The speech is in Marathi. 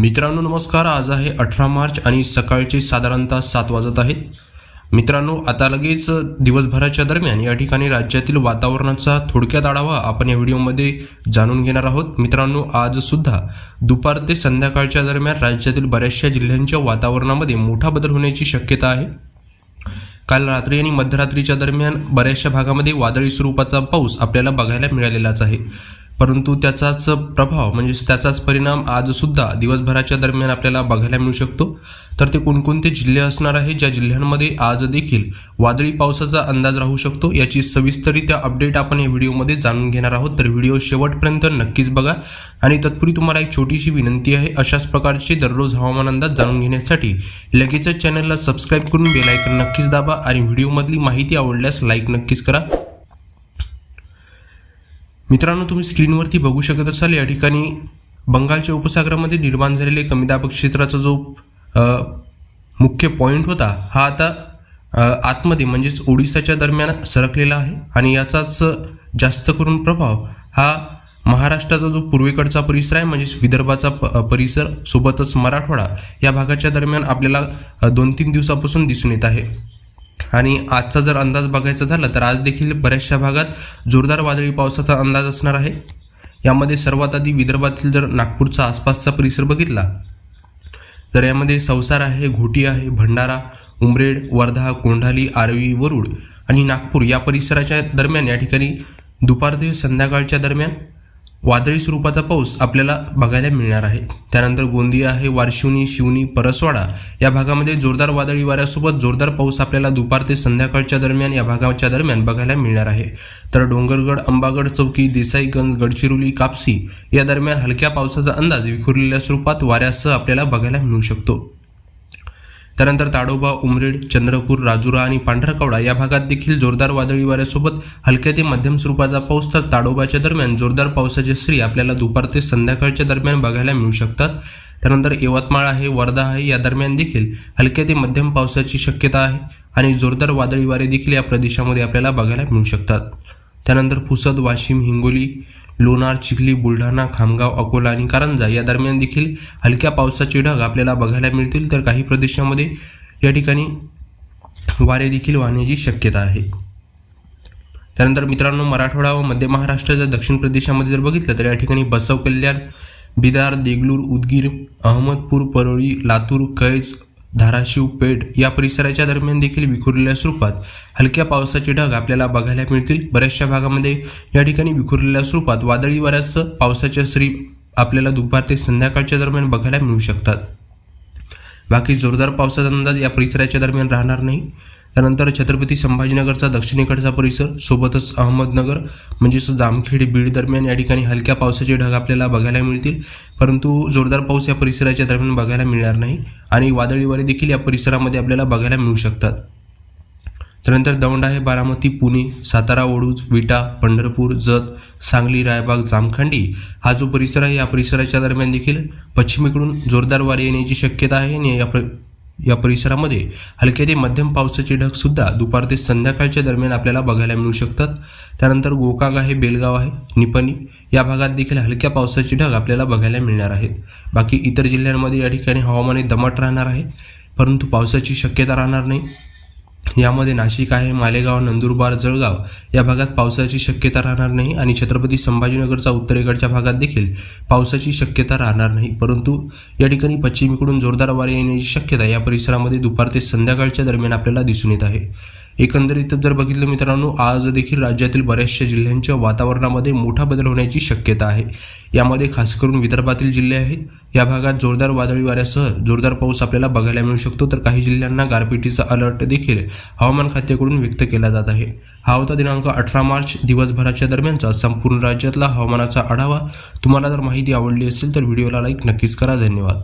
मित्रांनो नमस्कार. आज आहे अठरा मार्च आणि सकाळचे साधारणतः सात वाजत आहेत. मित्रांनो आता लगेच दिवसभराच्या दरम्यान या ठिकाणी राज्यातील वातावरणाचा थोडक्यात आढावा आपण या व्हिडिओमध्ये जाणून घेणार आहोत. मित्रांनो आज सुद्धा दुपार ते संध्याकाळच्या दरम्यान राज्यातील बऱ्याचशा जिल्ह्यांच्या वातावरणामध्ये मोठा बदल होण्याची शक्यता आहे. काल रात्री आणि मध्यरात्रीच्या दरम्यान बऱ्याचशा भागामध्ये वादळी स्वरूपाचा पाऊस आपल्याला बघायला मिळालेलाच आहे. परंतु त्याचाच प्रभाव म्हणजेच त्याचाच परिणाम आजसुद्धा दिवसभराच्या दरम्यान आपल्याला बघायला मिळू शकतो. तर ते कोणकोणते जिल्हे असणार आहे? ज्या जिल्ह्यांमध्ये आज देखील वादळी पावसाचा अंदाज राहू शकतो याची सविस्तरित्या अपडेट आपण या व्हिडिओमध्ये जाणून घेणार आहोत. तर व्हिडिओ शेवटपर्यंत नक्कीच बघा. आणि तत्पूर्वी तुम्हाला एक छोटीशी विनंती आहे अशाच प्रकारचे दररोज हवामान अंदाज जाणून घेण्यासाठी लगेचच चॅनलला सबस्क्राईब करून बेलायकन नक्कीच दाबा आणि व्हिडिओमधली माहिती आवडल्यास लाईक नक्कीच करा. मित्रांनो तुम्ही स्क्रीनवरती बघू शकत असाल या ठिकाणी बंगालच्या उपसागरामध्ये निर्माण झालेले कमी दाब क्षेत्राचा जो मुख्य पॉईंट होता हा आता आतमध्ये म्हणजेच ओडिसाच्या दरम्यान सरकलेला आहे. आणि याचाच जास्त करून प्रभाव हा महाराष्ट्राचा जो पूर्वेकडचा परिसर आहे म्हणजेच विदर्भाचा प- परिसर सोबतच मराठवाडा या भागाच्या दरम्यान आपल्याला दोन तीन दिवसापासून दिसून येत आहे. आणि आजचा जर अंदाज बघायचा झाला तर आज देखील बऱ्याचशा भागात जोरदार वादळी पावसाचा अंदाज असणार आहे. यामध्ये सर्वात आधी विदर्भातील जर नागपूरचा आसपासचा परिसर बघितला तर यामध्ये संसार आहे घोटी आहे भंडारा उमरेड वर्धा कोंढाली आरवी वरुड आणि नागपूर या परिसराच्या दरम्यान या ठिकाणी दुपार ते संध्याकाळच्या दरम्यान वादळी स्वरूपाचा पाऊस आपल्याला बघायला मिळणार आहे. त्यानंतर गोंदिया आहे वारशिवनी शिवनी परसवाडा या भागामध्ये जोरदार वादळी वाऱ्यासोबत जोरदार पाऊस आपल्याला दुपार ते संध्याकाळच्या दरम्यान या भागाच्या दरम्यान बघायला मिळणार आहे. तर डोंगरगड अंबागड चौकी देसाईगंज गडचिरोली कापसी या दरम्यान हलक्या पावसाचा अंदाज विखुरलेल्या स्वरूपात वाऱ्यासह आपल्याला बघायला मिळू शकतो. त्यानंतर ताडोबा उमरेड चंद्रपूर राजुरा आणि पांढरकवडा या भागात देखील जोरदार वादळी वाऱ्यासोबत हलक्या ते मध्यम स्वरूपाचा पाऊस तर ताडोबाच्या दरम्यान जोरदार पावसाचे श्री आपल्याला दुपार ते संध्याकाळच्या दरम्यान बघायला मिळू शकतात. त्यानंतर यवतमाळ आहे वर्धा आहे या दरम्यान देखील हलक्या ते मध्यम पावसाची शक्यता आहे आणि जोरदार वादळी वारे देखील या प्रदेशामध्ये आपल्याला बघायला मिळू शकतात. त्यानंतर पुसद वाशिम हिंगोली लोणार चिखली बुलढाणा खामगाव अकोला आणि कारंजा या दरम्यान देखील हलक्या पावसाचे ढग आपल्याला बघायला मिळतील. तर काही प्रदेशामध्ये या ठिकाणी वारे देखील वाहण्याची शक्यता आहे. त्यानंतर मित्रांनो मराठवाडा व मध्य महाराष्ट्राच्या दक्षिण प्रदेशामध्ये जर बघितलं तर या ठिकाणी बसव कल्याण बिदार देगलूर उदगीर अहमदपूर परळी लातूर कैज धाराशिव पेठ या परिसराच्या दरम्यान देखील विखुरलेल्या स्वरूपात हलक्या पावसाचे ढग आपल्याला बघायला मिळतील. बऱ्याचशा भागामध्ये या ठिकाणी विखुरलेल्या स्वरूपात वादळी वाऱ्यासह पावसाच्या सरी आपल्याला दुपार ते संध्याकाळच्या दरम्यान बघायला मिळू शकतात. बाकी जोरदार पावसाचा अंदाज या परिसराच्या दरम्यान राहणार नाही. त्यानंतर छत्रपती संभाजीनगरचा दक्षिणेकडचा परिसर सोबतच अहमदनगर म्हणजेच जामखेड बीड दरम्यान या ठिकाणी हलक्या पावसाचे ढग आपल्याला बघायला मिळतील. परंतु जोरदार पाऊस या परिसराच्या दरम्यान बघायला मिळणार नाही आणि वादळी वारे देखील या परिसरामध्ये आपल्याला बघायला मिळू शकतात. त्यानंतर दौंड आहे बारामती पुणे सातारा वडूज विटा पंढरपूर जत सांगली रायबाग जामखंडी. हा जो परिसर आहे या परिसराच्या दरम्यान देखील पश्चिमेकडून जोरदार वारे येण्याची शक्यता आहे आणि या या परिसरामध्ये हलक्या ते मध्यम पावसाचे ढग सुद्धा दुपार ते संध्याकाळच्या दरम्यान आपल्याला बघायला मिळू शकतात. त्यानंतर गोकाग आहे बेलगाव आहे. निपणी या भागात देखील हलक्या पावसाचे ढग आपल्याला बघायला मिळणार आहेत. बाकी इतर जिल्ह्यांमध्ये या ठिकाणी हवामान दमट राहणार आहे. परंतु पावसाची शक्यता राहणार नाही. यामध्ये नाशिक आहे मालेगाव नंदुरबार जळगाव या भागात पावसाची शक्यता राहणार नाही आणि छत्रपती संभाजीनगरचा उत्तरेकडच्या भागात देखील पावसाची शक्यता राहणार नाही. परंतु या ठिकाणी पश्चिमेकडून जोरदार वारे येण्याची शक्यता या परिसरामध्ये दुपार ते संध्याकाळच्या दरम्यान आपल्याला दिसून येत आहे. एकंदरीत जर बघितलं मित्रांनो आज देखील राज्यातील बऱ्याचशा जिल्ह्यांच्या वातावरणामध्ये मोठा बदल होण्याची शक्यता आहे. यामध्ये खास करून विदर्भातील जिल्हे आहेत. या भागात जोरदार वादळी वाऱ्यासह जोरदार पाऊस आपल्याला बघायला मिळू शकतो. तर काही जिल्ह्यांना गारपिटीचा अलर्ट देखील हवामान खात्याकडून व्यक्त केला जात आहे. हा होता दिनांक अठरा मार्च. दिवसभराच्या दरम्यानचा संपूर्ण राज्यातला हवामानाचा आढावा. तुम्हाला जर माहिती आवडली असेल तर व्हिडिओला लाईक नक्कीच करा. धन्यवाद.